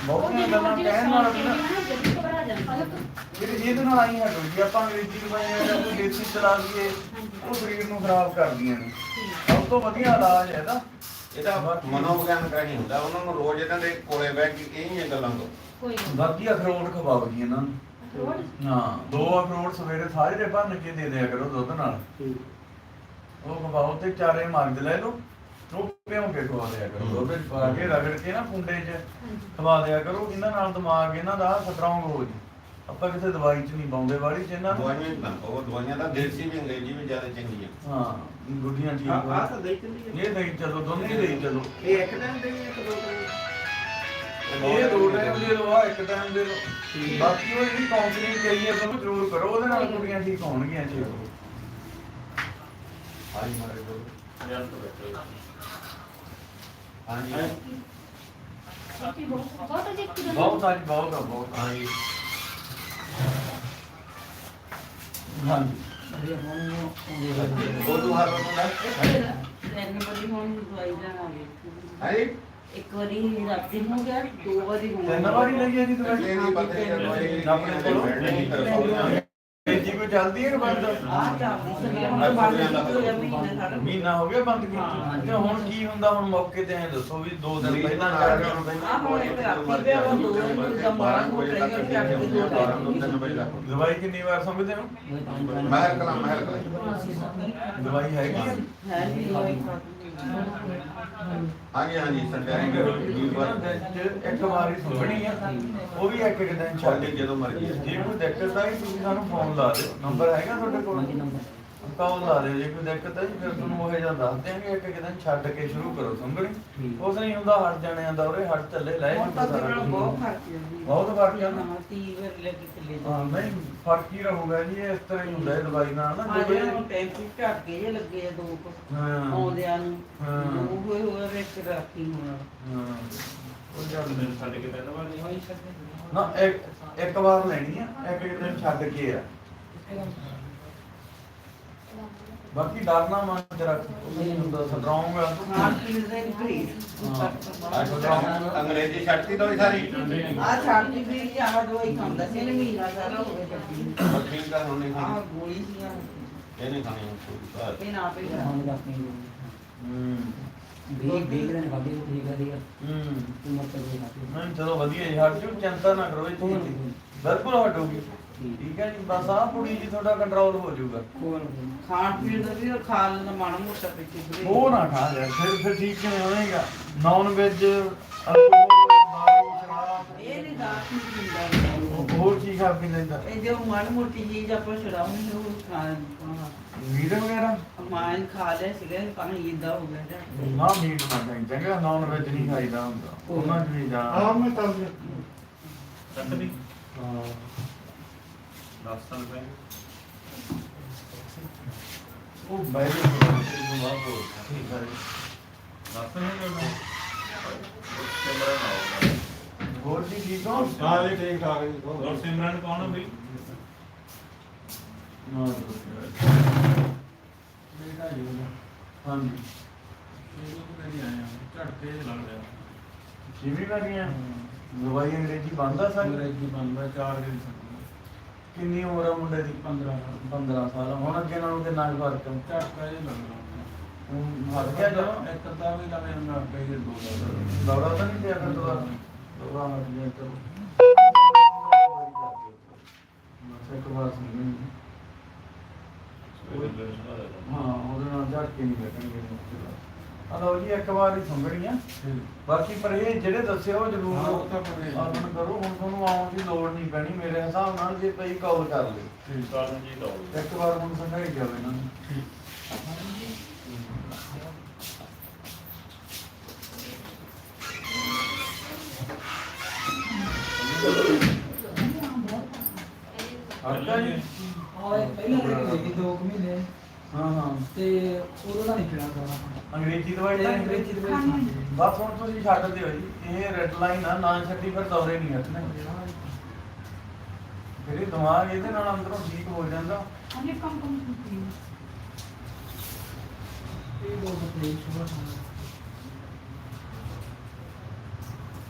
ਬਹੁਤੀਆਂ ਗੱਲਾਂ ਜਿਹੜਾ ਕਹਿਣ ਸੌਣ ਨਾਲ ਕੇ ਵੀ ਨਾ ਨਾ ਜਲਦੀ ਘਬਰਾ ਜਾਂਦਾ ਇਹ ਇਹਦੇ ਨਾਲ ਆਈ ਹਟੋ ਜੀ ਆਪਾਂ ਅੰਗਰੇਜ਼ੀ ਦਵਾਈਆਂ ਜਾਂ ਕੋਈ ਦੇਸੀ ਚਲਾ ਲਈਏ ਉਹ ਸਰੀਰ ਨੂੰ ਖਰਾਬ ਕਰਦੀਆਂ ਨੇ। ਸਭ ਤੋਂ ਵਧੀਆ ਇਲਾਜ ਹੈ ਇਹਦਾ। ਇਹਦਾ ਮਨੋਵਿਗਿਆਨ ਕਹੀ ਹੁੰਦਾ ਉਹਨਾਂ ਨੂੰ ਰੋਜ਼ ਇਹਨਾਂ ਦੇ ਕੋਲੇ ਬਹਿ ਕੇ ਇਹੀਆਂ ਗੱਲਾਂ ਤੋਂ। ਕੋਈ ਗੱਲ ਬਾਕੀ ਅਖਰੋਟ ਖਵਾਓ ਜੀ ਇਹਨਾਂ ਨੂੰ। ਨਹੀਂ ਰੋਡ ਹਾਂ ਦੋ ਅਖਰੋਟ ਸਵੇਰੇ ਸਾਰੇ ਦੇ ਭੰਨ ਕੇ ਦੇ ਦਿਆ ਕਰੋ ਦੁੱਧ ਨਾਲ। ਉਹ ਖਵਾਓ ਤੇ ਚਾਰੇ ਮਰਦ ਲੈ ਲਓ। ਪਿਉਂ ਕੇ ਖਵਾ ਦਿਆ ਕਰੋ ਦੁੱਧ ਚ ਪਾ ਕੇ ਰਗੜ ਕੇ ਨਾ ਕੁੰਡੇ 'ਚ ਖਵਾ ਦਿਆ ਕਰੋ ਇਹਨਾਂ ਨਾਲ ਦਿਮਾਗ ਇਹਨਾਂ ਦਾ ਸਟਰੋਂਗ ਹੋ ਜੀ। ਆਪਾਂ ਕਿਸੇ ਦਵਾਈ 'ਚ ਨਹੀਂ ਪਾਉਂਦੇ ਵਾਲੀ 'ਚ ਇਹਨਾਂ ਨੂੰ ਦਵਾਈਆਂ ਤਾਂ ਉਹ ਦਵਾਈਆਂ ਤਾਂ ਦੇਸੀ ਵੀ ਅੰਗਰੇਜ਼ੀ ਵੀ ਜ਼ਿਆਦਾ ਚੰਗੀਆਂ। ਹਾਂ ਗੁੱਡੀਆਂ ਠੀਕ ਆ ਹੋ ਆ ਤਾਂ ਦੇਖ ਚੱਲੀ ਇਹ ਨਹੀਂ ਚਲੋ ਦੋਨੇ ਦੇਈ ਚਲੋ। ਇਹ ਇੱਕ ਟਾਈਮ ਦੇ ਇੱਕ ਦੋ ਟਾਈਮ ਇਹ ਦੋ ਟਾਈਮ ਦੇ ਲਓ ਆ ਇੱਕ ਟਾਈਮ ਦੇ ਲਓ। ਬਾਕੀ ਉਹ ਜਿਹੜੀ ਕਾਉਂਸਲਿੰਗ ਕਰੀਏ ਤੁਹਾਨੂੰ ਜ਼ਰੂਰ ਕਰੋ ਉਹਦੇ ਨਾਲ ਕੁੜੀਆਂ ਠੀਕ ਹੋਣਗੀਆਂ ਜੀ। ਹਾਂਜੀ ਮਾਰੇ ਬੈਠੋ ਹਾਂਜੀ। ਬਹੁਤ ਇੱਕ ਦਿਨ ਬਹੁਤ ਅੱਜ ਬਹੁਤ ਆ। ਬਹੁਤ ਹਾਂਜੀ। ਹਾਂਜੀ। ਉਹ ਤੋਂ ਹਰ ਨੂੰ ਤਿੰਨ ਵਾਰੀ ਹੁਣ ਦਵਾਈ ਲੈਣਾਗੇ ਹਾਂਜੀ। ਇੱਕ ਵਾਰੀ ਰਾਤੀ ਹੋ ਗਿਆ ਦੋ ਵਾਰੀ ਹੁਣ ਤਿੰਨ ਵਾਰੀ ਲਈ ਹੈ ਜੀ ਦਵਾਈ ਆਪਣੇ ਕੋਲੋਂ? ਕੋਈ ਚੱਲਦੀ ਹੈ ਕਿ ਬੰਦ ਮਹੀਨਾ ਹੋ ਗਿਆ ਬੰਦ ਹਾਂ। ਕੀਤੀ ਤੇ ਹੁਣ ਕੀ ਹੁੰਦਾ ਹੁਣ ਮੌਕੇ ਤੇ ਐ ਦੱਸੋ ਵੀ ਦੋ ਦਿਨ ਪਹਿਲਾਂ ਚਾਰ ਦਿਨ ਪਹਿਲਾਂ ਆ ਹੁਣ ਇੱਕ ਰਾਤੀ ਪਿਆ ਵਾ ਦੋ ਵਾਰੀ ਦਾ ਮਾਰਾ ਹੋ ਰਿਹਾ ਕਿ ਅੱਠ ਕੇ ਦੋ ਟਾਈਮ ਦਵਾਈ ਕਿੰਨੀ ਵਾਰ ਸਮਝਦੇ ਹੋ ਮਹਿਲ ਕਲਾ ਮਹਿਲ ਕਲਾ ਦਵਾਈ ਹੈਗੀ ਹੈ ਹੈ ਵੀ ਦਵਾਈ ਹਾਂਜੀ ਹਾਂਜੀ ਐਂ ਸੰਡਿਆਰੀ ਕਰੋ ਕਰੋ ਜੀ, ਦਿਨ 'ਚ ਇੱਕ ਵਾਰੀ ਸੁਣਨੀ ਆ। ਉਹ ਵੀ ਇੱਕ ਇੱਕ ਦਿਨ ਛੱਡ ਤੁਹਾਡੇ ਜਦੋਂ ਮਰਜ਼ੀ ਜੇ ਕੋਈ ਦਿੱਕਤ ਆਈ ਤੁਸੀਂ ਸਾਨੂੰ ਫੋਨ ਲਾ ਦਿਓ। ਨੰਬਰ ਹੈਗਾ ਤੁਹਾਡੇ ਕੋਲ? ਕਾਲ ਲਾ ਦਿਓ ਜੇ ਕੋਈ ਦਿੱਕਤ ਆਈ ਫਿਰ ਤੁਹਾਨੂੰ ਉਹ ਜਿਹਾ ਦੱਸ ਦਿਆਂਗੇ ਇੱਕ ਇੱਕ ਦਿਨ ਛੱਡ ਕੇ ਸ਼ੁਰੂ ਕਰੋ ਸੰਗਣੀ ਉਸ ਨਹੀਂ ਹੁੰਦਾ ਹਟ ਜਾਣਿਆਂ ਦਾ ਉਰੇ ਹਟ ਚੱਲੇ ਲੈ ਹੁਣ ਤਾਂ ਸਾਰਾ ਕੁਛ। ਬਹੁਤ ਫ਼ਰਕ ਹੈ ਬਹੁਤ ਫ਼ਰਕ ਹੈ ਨਾ। ਹਾਂ ਤੀ ਵਾਰ ਲੱਗੀ ਚੱਲੇ ਹਾਂ ਨਹੀਂ ਫ਼ਰਕ ਹੀ ਰਹੂਗਾ ਜੀ ਇਸ ਤਰ੍ਹਾਂ ਹੀ ਹੁੰਦਾ ਇਹ ਦਵਾਈ ਨਾਲ ਨਾ ਜਦੋਂ ਜਿਹੜਾ ਹੁਣ ਇਹ- ਟੈਂਪੂ ਝਟਕੇ ਜੇ ਲੱਗੇ ਆ ਦੋ ਕੁ ਹਾਂ। ਆਉਂਦਿਆਂ ਨੂੰ। ਹਾਂ। ਦੋ ਹੋਏ ਹੋਏ ਵਿੱਚ ਰਾਤੀ ਹੋਣਾ ਹਾਂ। ਉਹ ਜਦ ਦਿਨ ਛੱਡ ਕੇ ਪਹਿਲਾਂ ਵਾਰ ਨਹੀਂ ਹੋਈ ਨਾ ਇੱਕ ਇੱਕ ਵਾਰ ਲੈਣੀ ਆ ਇੱਕ ਇੱਕ ਦਿਨ ਛੱਡ ਕੇ ਆ। ਬਾਕੀ ਡਰਨਾ ਮਨ ਚ ਰੱਖ ਨਹੀਂ। ਹੁੰਦਾ ਆ। ਦਾ ਇਨਕਰੀਜ਼ ਅੰਗਰੇਜ਼ੀ ਛੱਡਤੀ ਤਾਂ ਸਾਰੀ? ਆ ਛਾਤੀ ਵੀ ਆਹ ਦਵਾਈ ਖਾਂਦਾ ਸੀ ਇਹਨੇ ਮਹੀਨਾ ਸਾਰਾ ਹੋ ਗਿਆ ਠੀਕ ਤਾਂ ਹੁਣ ਨਹੀਂ ਆਹ ਖਾਣੀ ਗੋਲੀ ਸੀ ਆਹ, ਇਹ ਨਹੀਂ ਖਾਣੀ। ਇਹ ਨਾ ਪਈ ਹੂੰ। ਹੂੰ। ਨਹੀਂ ਚਲੋ ਵਧੀਆ ਜੀ ਹਟ ਜੂ ਚਿੰਤਾ ਨਾ ਕਰੋ ਇਹ ਚੀਜ਼ ਦੀ ਬਿਲਕੁਲ ਹਟੂਗੀ ਠੀਕ ਹੈ ਜੀ ਬਸ ਆਹ ਕੁੜੀ ਜੀ ਤੁਹਾਡਾ ਕੰਟਰੋਲ ਹੋ ਜਾਊਗਾ। ਖਾਣ ਪੀਣ ਦਾ ਵੀ ਖਾ ਲੈਂਦਾ ਮਾੜਾ ਮੋਟਾ ਪਿੱਛੇ ਉਹ ਨਾ ਖਾ ਲੈ ਫਿਰ ਫਿਰ ਠੀਕ ਕਿਵੇਂ ਹੋਏਗਾ ਨਾਨ ਵੈਜ ਇਹ ਨਹੀਂ ਦਾਤ ਨਹੀਂ ਪੀਂਦਾ ਉਹ ਹੋਰ ਕੀ ਖਾ ਪੀ ਲੈਂਦਾ? ਇਹ ਜੋ ਮਾੜੀ ਮੋਟੀ ਚੀਜ਼ ਆਪਾਂ ਛਡਾਉਂਗੇ ਉਹ ਖਾ ਲੈਂਦਾ ਮੀਟ ਵਗੈਰਾ? ਮਾਨ ਖਾ ਲਿਆ ਸੀਗਾ ਤਾਂ ਇਦਾਂ ਹੋ ਗਿਆ ਜਾਂ। ਨਾ ਮੀਟ ਨਾ ਖਾਈ ਚੰਗਾ ਨਾਨ ਵੈਜ ਨਹੀਂ ਖਾਈਦਾ ਹੁੰਦਾ। ਉਹਨਾਂ ਚ ਵੀ ਜਾ ਮੈਂ ਤਾਂ ਕੱਟ ਦੀ ਹਾਂ। 10 ਸਾਲ ਪਹਿਲਾਂ ਉਹ ਬਾਈ ਨੂੰ ਬਾਤ ਹੋ ਠੀਕ ਹੈ 10 ਸਾਲ ਹੋ ਗਏ ਸਿਮਰਨ ਆਉਗਾ ਹੋਰ ਜੀ ਠੀਕ ਹੋ ਸਾਰੇ ਠੀਕ ਠਾਕ ਜੀ ਹੋਰ ਸਿਮਰਨ ਕੌਣ ਹੈ ਬਈ? ਨਾ ਬੇਟਾ ਜੀ ਹਾਂਜੀ ਨਹੀਂ ਆਇਆ ਝਟਕੇ ਜਿਹੇ ਲੱਗ ਰਿਹਾ ਕਿਵੇਂ ਕਰੀਆਂ ਦਵਾਈ ਅੰਗਰੇਜ਼ੀ ਬੰਦਾ ਸਾਂ ਅੰਗਰੇਜ਼ੀ ਬੰਦਾ 4 ਦਿਨ ਕਿੰਨੀ ਉਮਰ ਆ ਮੁੰਡੇ ਦੀ? 15 15 ਸਾਲ। ਹੁਣ ਅੱਗੇ ਨਾਲੋਂ ਕਿੰਨਾ ਕੁ ਫ਼ਰਕ ਹੈ ਝਟਕਾ ਜਿਹਾ ਲੱਗ ਰਿਹਾ ਹੁਣ। ਹਟ ਗਿਆ ਜਦੋਂ ਇੱਕ ਅੱਧਾ ਵੀ ਲੱਗ ਜਾਂਦਾ ਅੱਗੇ ਜੇ ਦੋ ਦਾ ਦੌੜਾ ਤਾਂ ਨਹੀਂ ਪਿਆ ਫਿਰ ਦੁਬਾਰਾ? ਦੁਬਾਰਾ ਹਟ ਗਿਆ ਚਲੋ ਬਸ ਇੱਕ ਵਾਰ ਸੁਣੀ ਹਾਂ ਉਹਦੇ ਨਾਲ ਝੜ ਕੇ ਨਹੀਂ ਲੱਗਣਗੇ ਆ ਲਓ ਜੀ ਇੱਕ ਵਾਰ ਹੀ ਸੁਣਗੜੀਆਂ ਬਾਕੀ ਪਰ ਇਹ ਜਿਹੜੇ ਦੱਸੇ ਉਹ ਜ਼ਰੂਰ ਹਾਂ, ਉਹ ਤਾਂ ਪਰਹੇਜ਼। ਆਰਡਰ ਕਰੋ ਹੁਣ ਤੁਹਾਨੂੰ ਆਉਣ ਦੀ ਲੋੜ ਨਹੀਂ ਪੈਣੀ। ਮੇਰੇ ਹਿਸਾਬ ਨਾਲ ਜੇ ਪਈ ਕਾਲ ਕਰ ਲਿਓ। ਠੀਕ ਕਾਰਨ ਜੀ ਦਾ ਇੱਕ ਵਾਰ ਹੁਣ ਸਮਝਾਈ ਜਾਵੇ ਇਹਨਾਂ ਨੂੰ। ਹਰਦਾ ਜੀ। ਹਾਂ ਪਹਿਲਾਂ ਲੈ ਕੇ ਦੋ ਕੁ ਮਹੀਨੇ। ਹਾਂ ਹਾਂ। ਤੇ ਉਦੋਂ ਦਾ ਨਹੀਂ ਪੀਣਾ ਕਰਨਾ ਅੰਗਰੇਜ਼ੀ ਦਵਾਈ ਤੇ ਤਾਂ ਅੰਗਰੇਜ਼ੀ ਦੇ ਵਿੱਚ ਬਸ ਹੁਣ ਤੁਸੀਂ ਛੱਡ ਦਿਓ ਜੀ। ਇਹ ਰੈੱਡ ਲਾਈਨ ਆ ਨਾ ਛੱਡੀ ਫਿਰ ਦੌਰੇ ਨਹੀਂ ਹਟਣੇ ਫਿਰ ਇਹ ਦਿਮਾਗ ਇਹਦੇ ਨਾਲ ਅੰਦਰੋਂ ਠੀਕ ਹੋ ਜਾਂਦਾ। ਇਹ ਦੋ ਬਤੇ ਸੁਬਹ ਖਾਣਾ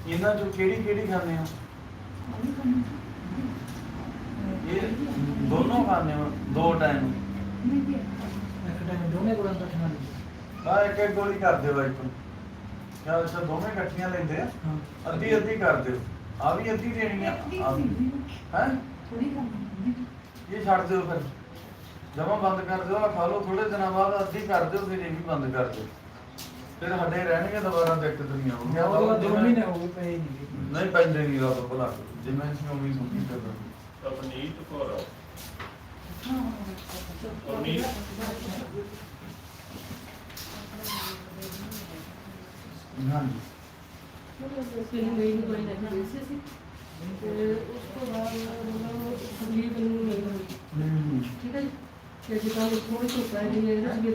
ਇਹਨਾਂ ਚੋਂ ਕਿਹੜੀ ਕਿਹੜੀ ਖਾਂਦੇ ਹੋ? ਇਹ ਦੋਨੋਂ ਖਾਂਦੇ ਹੋ ਦੋ ਟਾਈਮ ਇੱਕ ਟਾਈਮ ਦੋਨੇ ਖਾਣਾ ਆ ਇੱਕ ਇੱਕ ਗੋਲੀ ਕਰ ਦਿਓ ਇੱਕ ਕਿਆ ਅੱਛਾ ਦੋਵੇਂ ਇਕੱਠੀਆਂ ਲੈਂਦੇ ਆ? ਹਾਂ। ਅੱਧੀ ਅੱਧੀ ਕਰ ਦਿਓ। ਆ ਵੀ ਅੱਧੀ ਦੇਣੀ ਆ? ਹੈ? ਇਹ ਛੱਡ ਦਿਓ ਫਿਰ। ਜਮਾ ਬੰਦ ਕਰ ਦਿਓ ਆ ਖਾ ਲਓ। ਥੋੜੇ ਦਿਨਾਂ ਬਾਅਦ ਅੱਧੀ ਕਰ ਦਿਓ ਫਿਰ ਇਹ ਵੀ ਬੰਦ ਕਰ ਦਿਓ। ਫਿਰ ਸਾਡੇ ਰਹਿਣਗੇ ਦੁਬਾਰਾ ਦਿੱਕਤ ਨਹੀਂ ਆਉਗੀ ਬਾਅਦ ਦੋ ਮਹੀਨੇ ਹੋ ਗਏ ਪਏ ਨਹੀਂ। ਨਹੀਂ ਪੈਂਦੇ ਨਹੀਂ ਰੱਬ ਭਲਾ ਜਿਵੇਂ ਅਸੀਂ ਉਮੀ ਸੁਣੀ ਕਰਦਾ 19 ਹਾਂਜੀ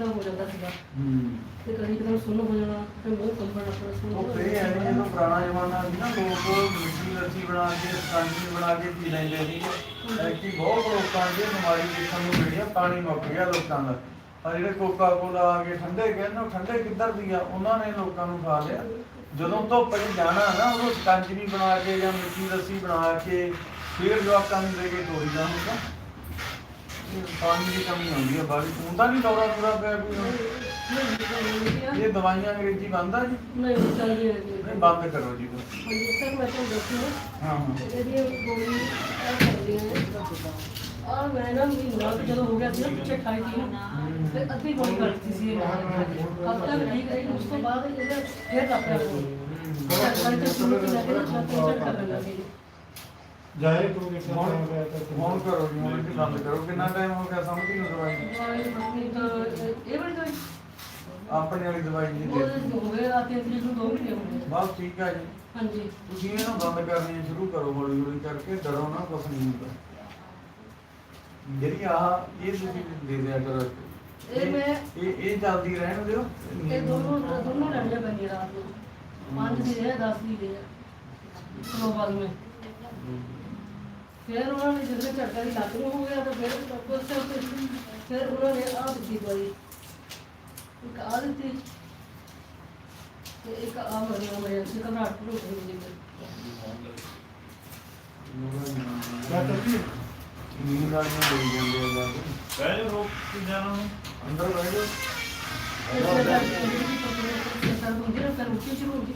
ਹੋ ਜਾਂਦਾ ਸੀਗਾ ਤੇ ਕਦੀ ਕਦਾਂ ਸੁਣ ਹੋ ਜਾਣਾ ਤੇ ਮੂੰਹ ਕੰਬਣਾ ਆਪਣਾ ਸੁਣ ਤੇ ਐਵੇਂ ਜਦੋਂ ਪੁਰਾਣਾ ਜ਼ਮਾਨਾ ਸੀ ਨਾ, ਲੋਕ ਮਿੱਟੀ ਲੱਸੀ ਬਣਾ ਕੇ ਐਕਚੁਅਲੀ ਬਹੁਤ ਲੋਕਾਂ ਦੇ ਬਿਮਾਰੀ ਦੇਖਣ ਨੂੰ ਮਿਲੀ ਆ, ਪਾਣੀ ਮੁੱਕ ਗਿਆ ਲੋਕਾਂ ਦਾ। ਆ ਜਿਹੜੇ ਕੋਕਾ ਕੋਲਾ ਆ ਕੇ ਠੰਡੇ ਕਹਿੰਦੇ ਠੰਡੇ ਕਿੱਧਰ ਦੀ ਆ, ਉਹਨਾਂ ਨੇ ਲੋਕਾਂ ਨੂੰ ਖਾ ਲਿਆ। ਜਦੋਂ ਧੁੱਪ 'ਚ ਜਾਣਾ ਨਾ ਉਹ ਕੰਜਰੀ ਬਣਾ ਕੇ ਜਾਂ ਮਿੱਟੀ ਲੱਸੀ ਬਣਾ ਕੇ, ਫਿਰ ਜਵਾਕਾਂ ਨੂੰ ਦੇ ਕੇ ਤੋਰੀ ਦਾ ਹੁੰਦਾ ਪਾਣੀ ਦੀ ਕਮੀ ਹੁੰਦੀ ਆ ਬਾਰੀ ਹੁੰਦਾ ਨਹੀਂ ਦੌਰਾ ਪੂਰਾ ਪਿਆ ਕੋਈ। ਇਹ ਦਵਾਈਆਂ ਅੰਗਰੇਜ਼ੀ ਬੰਦ ਆ ਜੀ? ਨਹੀਂ ਚੱਲ ਰਹੀ ਹੈ ਜੀ। ਨਹੀਂ ਬੰਦ ਕਰੋ ਜੀ। ਫਿਰ। ਹਾਂਜੀ ਸਰ ਮੈਂ ਤੁਹਾਨੂੰ ਦੱਸੂਗਾ ਹਾਂ। ਹਾਂ ਇਹਦੀ ਗੋਲੀ ਆ ਕਰਦੀ ਹੈ। ਆ ਮੈਂ ਨਾ ਮਹੀਨਾ ਕੁ ਜਦੋਂ ਹੋ ਗਿਆ ਸੀ ਨਾ ਪਿੱਛੇ ਖਾਈ ਸੀ ਨਾ ਤੇ ਅੱਧੀ ਗੋਲੀ ਕਰਤੀ ਸੀ ਹਫਤਾ ਵੀ ਨਹੀਂ ਗਈ ਉਸ ਤੋਂ ਬਾਅਦ ਇਹਦਾ ਫੇਰ ਰੱਖਿਆ ਗੋਲੀ ਚੱਲ ਕੇ ਸੁਣ ਕੇ ਲੈ ਕੇ ਨਾ ਛੱਤ ਨੂੰ ਚੱਕ ਕਰਨ ਲੱਗੀ ਜਾਏ ਤੂੰ ਕਿੱਥੇ ਹੁਣ ਹੋ ਗਿਆ ਤਾਂ ਹੁਣ ਕਰੋ ਜੀ ਹੁਣ ਕੀ ਬੰਦ ਕਰੋ? ਕਿੰਨਾ ਟਾਈਮ ਹੋ ਗਿਆ ਸਮਝ ਨਹੀਂ ਆਪਣੀ ਵਾਲੀ ਦਵਾਈ ਜੀ ਦੇ ਉਹ ਹੋ ਗਏ ਆ ਤਰੀਕ ਨੂੰ ਦੋ ਮਹੀਨੇ ਹੋ ਗਏ। ਬਸ ਠੀਕ ਆ ਜੀ। ਹਾਂਜੀ। ਤੁਸੀਂ ਇਹਨੂੰ ਬੰਦ ਕਰਨੀ ਸ਼ੁਰੂ ਕਰੋ ਹੌਲੀ ਹੌਲੀ ਕਰਕੇ ਡਰੋ ਨਾ ਕੁਛ ਨਹੀਂ ਹੁੰਦਾ। ਜਿਹੜੀ ਆਹ ਇਹ ਤੁਸੀਂ ਦੇ ਦਿਆ ਕਰੋ। ਇਹ ਮੈਂ ਇਹ ਇਹ ਚੱਲਦੀ ਰਹਿਣ ਦਿਓ। ਇਹ ਦੋਨੋਂ ਦੋਨੋਂ ਲੜੀਆਂ ਪੈਂਦੀਆਂ ਰਾਤ ਨੂੰ। ਪੰਜ ਦੀ ਹੈ 10 ਦੀ ਹੈ ਚਲੋ ਬਾਅਦ ਵਿੱਚ। ਫਿਰ ਉਹਨਾਂ ਨੇ ਜਦੋਂ ਝਟਕਾ ਦੀ ਲੱਤ ਨੂੰ ਹੋ ਗਿਆ ਤਾਂ ਫਿਰ ਉਸ ਤੋਂ ਫਿਰ ਉਹਨਾਂ ਨੇ ਆਹ ਦਿੱਤੀ ਦਵਾਈ। ਇੱਕ ਆਹ ਦਿੱਤੀ ਤੇ ਇੱਕ ਆਹ ਮਰੀਆਂ ਮੇਰੇ ਸੇ ਘਬਰਾਹਟ ਹੋ ਗਈ ਜੀ ਡਾਕਟਰ ਜੀ ਨੀਂਦ ਵਾਲੀਆਂ ਲਈ ਜਾਂਦੇ ਆ ਜਾ ਕੇ। ਬਹਿ ਜਾ ਰੋਕ ਕੇ ਜਾਣਾ ਨੂੰ ਅੰਦਰ ਬਹਿ ਜਾਓ ਸਰ ਹੁੰਦੀ ਨਾ ਫਿਰ ਉੱਚੀ ਸ਼ੁਰੂ ਹੋ ਗਈ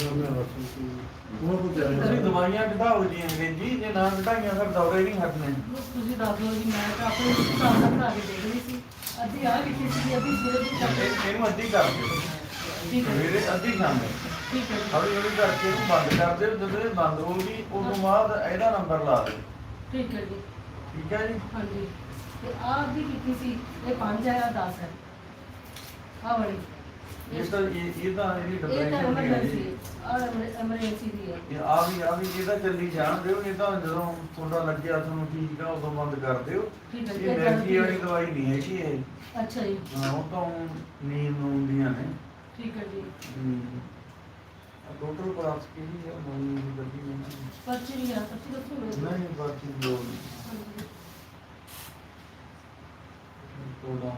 ਸ਼ੁਰੂ ਹੋ ਗਈ ਉਹ ਕੋ ਤੁਸੀਂ ਦਵਾਈਆਂ ਘਟਾਓ ਜੀ ਅੰਗਰੇਜ਼ੀ ਜੇ ਨਾ ਘਟਾਈਆਂ ਫਿਰ ਦੌਰੇ ਨਹੀਂ ਹਟਣੇ। ਤੁਸੀਂ ਦੱਸ ਦਿਓ ਜੀ ਮੈਂ ਤਾਂ ਆਪਣੇ ਹਿਸਾਬ ਨਾਲ ਬਣਾ ਕੇ ਦੇਖ ਰਹੀ ਸੀ। ਅੱਧੀ ਆ ਲਿਖੀ ਸੀ ਅੱਧੀ ਸਵੇਰ ਦੀ ਚੱਲ ਇਹ- ਇਹਨੂੰ ਅੱਧੀ ਕਰ ਦਿਓ। ਠੀਕ ਹੈ। ਸਵੇਰੇ ਅੱਧੀ ਖਾਂਦੇ ਠੀਕ ਹੈ ਹੌਲੀ ਹੌਲੀ ਕਰਕੇ ਇਹਨੂੰ ਬੰਦ ਕਰ ਦਿਓ ਜਦੋਂ ਇਹ ਬੰਦ ਹੋਊਗੀ ਉਸ ਤੋਂ ਬਾਅਦ ਇਹਦਾ ਨੰਬਰ ਲਾ ਦਿਓ। ਠੀਕ ਹੈ ਜੀ। ਠੀਕ ਹੈ ਜੀ? ਹਾਂਜੀ। ਤੇ ਆਹ ਅੱਧੀ ਕੀਤੀ ਸੀ ਇਹ 5 ਹੈ ਆ 10 ਹੈ। ਆ ਵਾਲੀ। ਇਹ ਤਾਂ ਇਹ ਇਹ ਇਹਦੀ ਇਹ ਤਾਂ ਡਿਪਰੈਸ਼ਨ ਐਮਰਜੈਂਸੀ ਜੀ ਆ ਐਮਰਜੈਂਸੀ ਦੀ ਹੈ। ਇਹ ਆ ਵੀ ਆ ਵੀ ਇਹਦਾ ਚੱਲੀ ਜਾਣ ਦਿਓ ਨਹੀਂ ਤਾਂ ਜਦੋਂ ਤੁਹਾਡਾ ਲੱਗਿਆ ਤੁਹਾਨੂੰ ਠੀਕ ਆ ਉਦੋਂ ਬੰਦ ਕਰ ਦਿਓ। ਠੀਕ ਹੈ, ਇਹ ਇਹ ਮੈਗੀ ਵਾਲੀ ਤਾਂ- ਦਵਾਈ ਨਹੀਂ ਹੈਗੀ ਇਹ। ਅੱਛਾ ਜੀ। ਹਾਂ, ਉਹ ਤਾਂ ਨੀਂਦ ਨੂੰ ਹੁੰਦੀਆਂ ਨੇ। ਠੀਕ ਹੈ ਜੀ। ਟੋਟਲ ਪ੍ਰਾਪਤ ਕਿਹੜੀ ਹੈ ਮੋਨੀ ਦੀ ਗੱਡੀ ਨਹੀਂ ਪਰਚੀ ਨਹੀਂ ਆ ਪਰਚੀ ਦੱਸੋ ਮੈਨੂੰ। ਨਹੀਂ ਬਾਕੀ ਦੋ ਹਾਂਜੀ। ਤੋੜਾ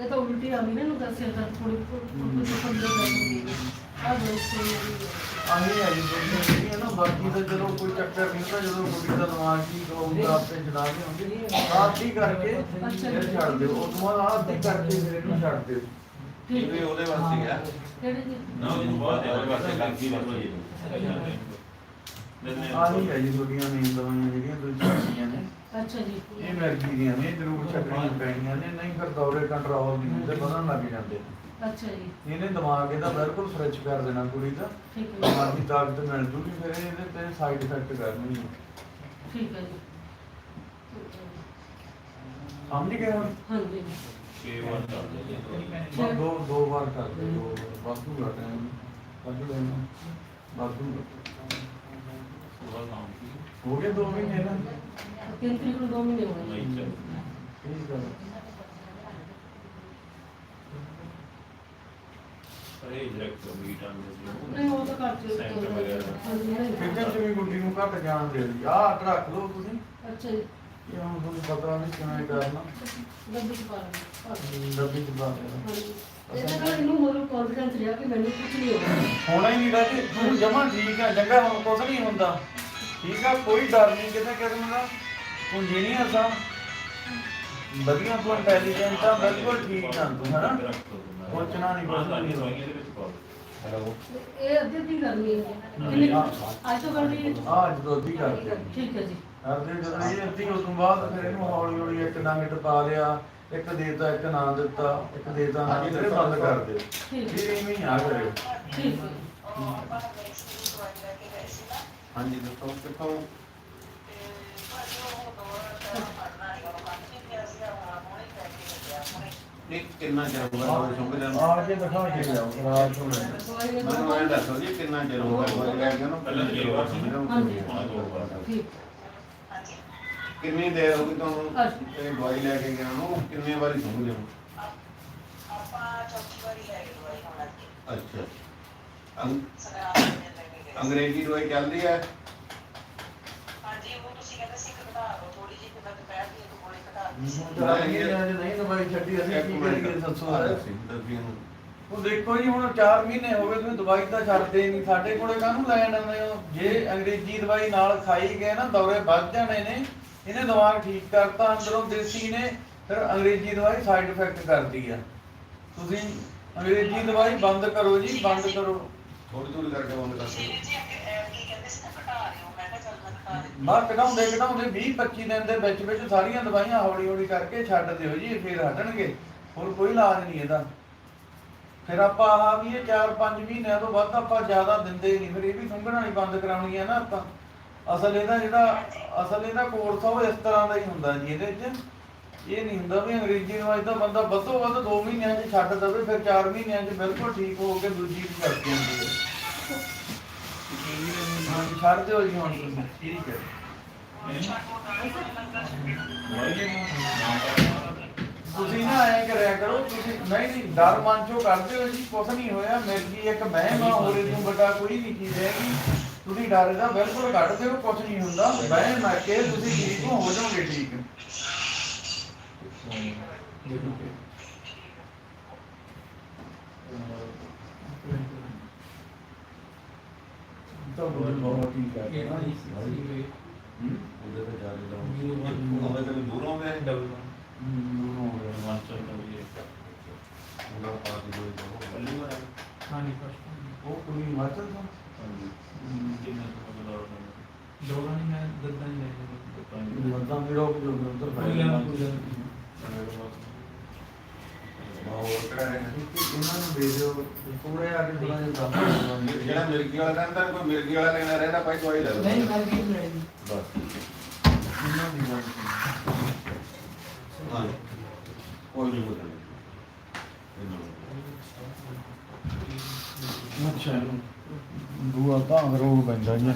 ਇਹ ਤਾਂ ਉਲਟੀ ਆ ਗਈ ਨਾ ਨੂੰ ਦੱਸਿਆ ਤਾਂ ਥੋੜੀ ਥੋੜੀ ਸੰਦਰ ਕਰ ਦਿੰਦੀ ਆ। ਦੋਸਤ ਆਹੀ ਹੈ ਜੀ ਜਿਹੜੀਆਂ ਜਿਹੜੀਆਂ ਨਾ ਬਾਕੀ ਤਾਂ ਚਲੋ ਕੋਈ ਚੱਕਰ ਨਹੀਂ ਹੁੰਦਾ ਜਦੋਂ ਕੁੜੀ ਦਾ ਦਿਮਾਗ ਠੀਕ ਹੋਊਗਾ ਆਪੇ ਛਡਾ ਕੇ ਹੁੰਦੀ ਆਦੀ ਕਰਕੇ ਫਿਰ ਛੱਡ ਦਿਓ। ਉਸ ਤੋਂ ਬਾਅਦ ਆਦੀ ਕਰਕੇ ਫਿਰ ਇਹਨੂੰ ਛੱਡ ਦਿਓ। ਠੀਕ ਵੀ ਹੈ ਉਹਦੇ ਵਾਸਤੇ ਹੈ ਕਿਹੜੇ ਜੀ? ਨਾ ਉਹ ਬਹੁਤ ਹੈ ਉਹਦੇ ਵਾਸਤੇ ਲੱਗੀ ਵਰਤੀ ਦਿੰਦੇ ਆਹੀ ਹੈ ਜੀ ਤੁਹਾਡੀਆਂ ਮੇਨ ਦਵਾਈਆਂ ਜਿਹੜੀਆਂ ਤੁਸੀਂ ਛੱਡੀਆਂ ਨੇ। ਅੱਛਾ ਜੀ। ਇਹ ਮਿਰਗੀ ਦੀਆਂ ਨੇ ਜ਼ਰੂਰ ਛੱਡਣੀਆਂ ਪੈਣੀਆਂ ਨੇ ਨਹੀਂ ਫਿਰ ਦੌਰੇ ਕੰਟਰੋਲ ਨਹੀਂ ਹੁੰਦੇ ਵਧਣ ਲੱਗ ਜਾਂਦੇ। ਅੱਛਾ ਜੀ। ਇਹਨੇ ਦਿਮਾਗ ਇਹਦਾ ਬਿਲਕੁਲ ਫਰੈਸ਼ ਕਰ ਦੇਣਾ ਕੁੜੀ ਦਾ। ਠੀਕ ਹੈ ਦਿਮਾਗ ਦੀ ਤਾਕਤ ਮਿਲ ਜੂਗੀ ਫਿਰ ਇਹਦੇ ਤੇ ਸਾਈਡ ਇਫੈਕਟ ਕਰਨਗੇ। ਠੀਕ ਹੈ ਜੀ। ਸਮਝ ਗਏ ਹੁਣ? ਹਾਂਜੀ। ਛੇ ਵਾਰ ਨੇ ਦਵਾਈ। ਬਸ ਦੋ ਦੋ ਵਾਰ ਕਰਦੇ ਦੋ ਵਾਧੂ ਦਾ ਟਾਈਮ ਵਾਧੂ ਲੈਣਾ ਵਾਧੂ ਕੀ ਹੋ ਗਏ ਦੋ ਮਹੀਨੇ ਨਾ? ਤਿੰਨ ਤਰੀਕ ਨੂੰ ਦੋ ਮਹੀਨੇ ਹੋਣੇ ਨਹੀਂ ਚੱਲ ਠੀਕ ਹੈ ਅਰੇ ਡਾਇਰੈਕਟ ਮੀਟ ਆਂ। ਦੇ ਨਹੀਂ ਉਹ ਤਾਂ ਘਰ ਚ ਸੈਂਟਰ ਵਗੈਰਾ। ਹਾਂਜੀ, ਨਹੀਂ। ਕਿਚਨ ਚ ਵੀ ਗੁੱਡੀ ਨੂੰ ਘੱਟ ਜਾਣ ਦੇ ਜੀ ਆਹ ਰੱਖ ਲਓ ਤੁਸੀਂ। ਅੱਛਾ ਜੀ। ਇਹ ਹੁਣ ਤੁਹਾਨੂੰ ਪਤਾ ਨਹੀਂ ਕਿਵੇਂ ਕਰਨਾ। ਡੱਬੇ ਚ ਪਾ ਲੈਣਾ ਡੱਬੀ ਚ ਪਾ ਦੇਣਾ ਹਾਂਜੀ ਇਹਦੇ ਨਾਲ ਇਹਨੂੰ ਹੋਰ ਕੌਨਫੀਡੈਂਸ ਰਿਹਾ ਕਿ ਮੈਨੂੰ ਕੁਝ ਨਹੀਂ ਹੋਣਾ। ਹੋਣਾ ਹੀ ਨਹੀਂ ਰਾਜੀ। ਤੂੰ ਜਮਾ ਠੀਕ ਆ ਚੰਗਾ ਹੁਣ ਕੁਛ ਨਹੀਂ ਹੁੰਦਾ। ਠੀਕ ਆ ਕੋਈ ਡਰ ਨਹੀਂ ਕਿਤੇ ਕਰਨ ਦਾ ਇੰਜੀਨੀਅਰ ਆ ਵਧੀਆ ਤੂੰ ਇੰਟੈਲੀਜੈਂਟ ਆ ਬਿਲਕੁਲ ਠੀਕ ਆ ਤੂੰ ਹਨਾ? ਸੋਚਣਾ ਨਹੀਂ ਕੁਛ ਨਹੀਂ ਦੇ। ਹੈਲੋ ਇਹ ਅੱਧੀ ਅੱਧੀ ਕਰਨੀ ਹੈ। ਅੱਜ ਤੋਂ ਕਰਨੀ ਹੈ? ਆ ਅੱਜ ਤੋਂ ਅੱਧੀ ਕਰਦੇ ਠੀਕ ਹੈ ਜੀ। ਕਰਦੇ ਜਦੋਂ ਇਹ ਅੱਧੀ ਉਸ ਤੋਂ ਬਾਅਦ ਫਿਰ ਇਹਨੂੰ ਹੌਲੀ ਹੌਲੀ ਇੱਕ ਨੰਗਟ ਪਾ ਲਿਆ ਇੱਕ ਦੇਤਾ ਇੱਕ ਨਾ ਦਿੱਤਾ ਇੱਕ ਦੇਤਾ ਨਾ ਹਾਂਜੀ, ਦਿੱਤਾ ਇਹ ਬੰਦ ਕਰ ਦਿਓ ਠੀਕ ਇਹ ਇਵੇਂ ਹੀ ਆ ਕਰਿਓ। ਠੀਕ ਹੈ। ਹਾਂਜੀ ਦੱਸੋ ਕਿੱਥੋਂ? ਨਹੀਂ ਕਿੰਨਾ ਚਿਰ ਹੋ ਗਿਆ ਦਵਾਈ ਸੁੰਘ ਜਾਂਦੀ ਆ ਕੇ ਦਿਖਾ ਕੇ ਜਾਓ ਰਾਤ ਨੂੰ। ਦਵਾਈ ਦੇ ਮੈਨੂੰ ਇਹ ਦੱਸੋ ਜੀ ਕਿੰਨਾ ਚਿਰ ਹੋ ਗਿਆ ਦਵਾਈ ਲੈ ਕੇ ਉਹਨੂੰ? ਪਹਿਲਾਂ ਛੇ ਵਾਰ ਸੀ। ਹਾਂਜੀ। ਹੁਣ ਦੋ ਵਾਰ ਠੀਕ ਕਿੰਨੀ ਦੇਰ ਹੋ ਗਈ ਤੁਹਾਨੂੰ ਅੱਛਾ। ਇਹ ਦਵਾਈ ਲੈ ਕੇ ਗਿਆ ਨੂੰ? ਕਿੰਨੇ ਵਾਰੀ ਸੁੰਘ ਲਿਓ ਅੱਛਾ। ਅੰਗ- ਅੰਗਰੇਜ਼ੀ ਦਵਾਈ ਚੱਲਦੀ ਹੈ? ਨਹੀਂ ਦਵਾਈ ਛੱਡੀ ਅਸੀਂ ਇੱਕ ਕੀ ਮਿੰਟ। ਕਰੀਏ ਦੱਸੋ ਆ ਦੱਸੀ, ਦੱਸੀ ਇਹਨੂੰ। ਉਹ ਦੇਖੋ ਜੀ ਹੁਣ 4 ਮਹੀਨੇ ਹੋ ਗਏ ਤੁਸੀਂ ਦਵਾਈ ਤਾਂ ਛੱਡਦੇ ਨਹੀਂ। ਸਾਡੇ ਕੋਲੇ ਕਾਹਨੂੰ ਲੈਣ ਆਉਂਦੇ ਹੋ? ਜੇ ਅੰਗਰੇਜ਼ੀ ਦਵਾਈ ਨਾਲ ਖਾਈ ਗਏ ਨਾ ਦੌਰੇ ਵੱਧ ਜਾਣੇ ਨੇ। ਇਹਨੇ ਦਿਮਾਗ ਠੀਕ ਕਰਤਾ ਅੰਦਰੋਂ ਦੇਸੀ ਨੇ ਫਿਰ ਅੰਗਰੇਜ਼ੀ ਦਵਾਈ ਸਾਈਡ ਇਫੈਕਟ ਕਰਦੀ ਆ। ਤੁਸੀਂ ਅੰਗਰੇਜ਼ੀ ਦਵਾਈ ਬੰਦ ਕਰੋ ਜੀ ਬੰਦ ਕਰੋ। ਥੋੜੀ ਥੋੜੀ ਕਰਕੇ ਬੰਦ ਕਰ। ਬਾਹਰ ਕਢਾਉਂਦੇ ਕਢਾਉਂਦੇ 20 25 ਦਿਨ ਦੇ ਵਿੱਚ ਵਿੱਚ ਸਾਰੀਆਂ ਦਵਾਈਆਂ ਹੌਲੀ ਹੌਲੀ ਕਰਕੇ ਛੱਡ ਦਿਓ ਜੀ ਫਿਰ ਹਟਣਗੇ ਹੋਰ ਕੋਈ ਇਲਾਜ ਨਹੀਂ ਇਹਦਾ। ਫਿਰ ਆਪਾਂ ਆਹ ਵੀ ਇਹ 4-5 ਮਹੀਨਿਆਂ ਤੋਂ ਵੱਧ ਆਪਾਂ ਜ਼ਿਆਦਾ ਦਿੰਦੇ ਨਹੀਂ। ਫਿਰ ਇਹ ਵੀ ਸੁੰਘਣਾ ਨਹੀਂ ਬੰਦ ਕਰਾਉਣੀ ਹੈ ਨਾ ਆਪਾਂ। ਅਸਲ ਇਹਦਾ ਜਿਹੜਾ, ਅਸਲ ਇਹਦਾ ਕੋਰਸ ਉਹ ਇਸ ਤਰ੍ਹਾਂ ਦਾ ਹੀ ਹੁੰਦਾ ਜੀ, ਇਹਦੇ 'ਚ ਇਹ ਨਹੀਂ ਹੁੰਦਾ ਵੀ ਅੰਗਰੇਜ਼ੀ ਦਵਾਈ ਤਾਂ ਬੰਦਾ ਵੱਧੋ ਵੱਧ 2 ਮਹੀਨਿਆਂ 'ਚ ਛੱਡ ਦੇਵੇ, ਫਿਰ 4 ਮਹੀਨਿਆਂ 'ਚ ਬਿਲਕੁਲ ਠੀਕ ਹੋ ਕੇ ਦੂਜੀ ਵੀ ਛੱਡ ਜਾਂਦੀ ਹੈ। ਹਾਂਜੀ, ਛੱਡ ਦਿਓ ਜੀ ਹੁਣ ਤੁਸੀਂ। ਠੀਕ ਹੈ। ਤੁਸੀਂ ਨਾ ਐ ਕਰਿਆ ਕਰੋ, ਤੁਸੀਂ ਨਹੀਂ ਨਹੀਂ, ਡਰ ਮਨ ਚੋਂ ਕਰਦੇ ਹੋ ਜੀ, ਕੁਛ ਨਹੀਂ ਹੋਇਆ ਮਿਰਗੀ ਇੱਕ ਵਹਿਮ ਆ, ਹੋਰ ਇਹਨੂੰ ਵੱਡਾ ਕੋਈ ਨਹੀਂ ਚੀਜ਼ ਹੈਗੀ। ਤੁਸੀਂ ਡਰ ਦਾ ਬਿਲਕੁਲ ਕੱਢ ਦਿਓ, ਕੁਛ ਨਹੀਂ ਹੁੰਦਾ। ਵਹਿਮ ਆ ਕੇ ਤੁਸੀਂ ਠੀਕ ਹੋ ਜਾਓਗੇ, ਠੀਕ। ਤਾਂ ਬਹੁਤ ਠੀਕ ਹੈ। ਉਹਦੇ ਤੇ ਜਾ ਕੇ ਲਾਉਂਗੇ ਉਹਦੇ ਤੇ ਦੂਰ ਨੇ ਡਬਲ ਹੂੰ ਹੋ ਗਿਆ ਵਨ ਚੱਲ ਰਹੀ ਹੈ ਉਹਨਾਂ ਪਾ ਕੇ ਦੋਈ ਜਾਓ ਪਹਿਲੀ ਵਾਰ ਆਇਆ। ਹਾਂਜੀ ਫਸਟ ਉਹ ਕੁੜੀ ਹਿਮਾਚਲ ਤੋਂ? ਹਾਂਜੀ। ਕਿੰਨੇ ਤੋਂ ਬਦਲਾਅ ਹੋਣਾ ਦੋਨਾਂ ਨਹੀਂ ਮੈਂ ਦੱਦਾਂ ਹੀ ਲੈ ਕੇ ਮਰਦਾਂ ਵੀ ਰੋਕ ਜੋ ਉਧਰ ਕੋਈ ਗੱਲ ਨਹੀਂ, ਕੋਈ ਗੱਲ ਨਹੀਂ। ਹੋਰ ਕਿਹੜਾ ਹੈ ਇਹਨਾਂ ਨੂੰ ਦੇ ਦਿਓ ਪੂਰੇ ਆ ਕੇ ਥੋੜਾ ਜਿਹਾ ਦੱਸ ਦਿਓ ਜਿਹੜਾ ਮਿਰਗੀ ਵਾਲਾ ਕਹਿੰਦਾ ਕੋਈ ਮਿਰਗੀ ਵਾਲਾ ਲੈਣਾ ਰਹਿੰਦਾ ਭਾਈ ਦਵਾਈ ਲੈ ਲਓ। ਨਹੀਂ ਮੈਂ ਵੀ ਲੈ ਲਈ ਬਸ। ਇਹਨਾਂ ਦੀ ਗੱਲ ਹਾਂ ਕੋਈ ਨਹੀਂ। ਬੋਲਣਾ ਅੱਛਾ। ਦੂਆ ਤਾਂ ਰੋਗ ਪੈਂਦਾ ਜੀ। ਨਾ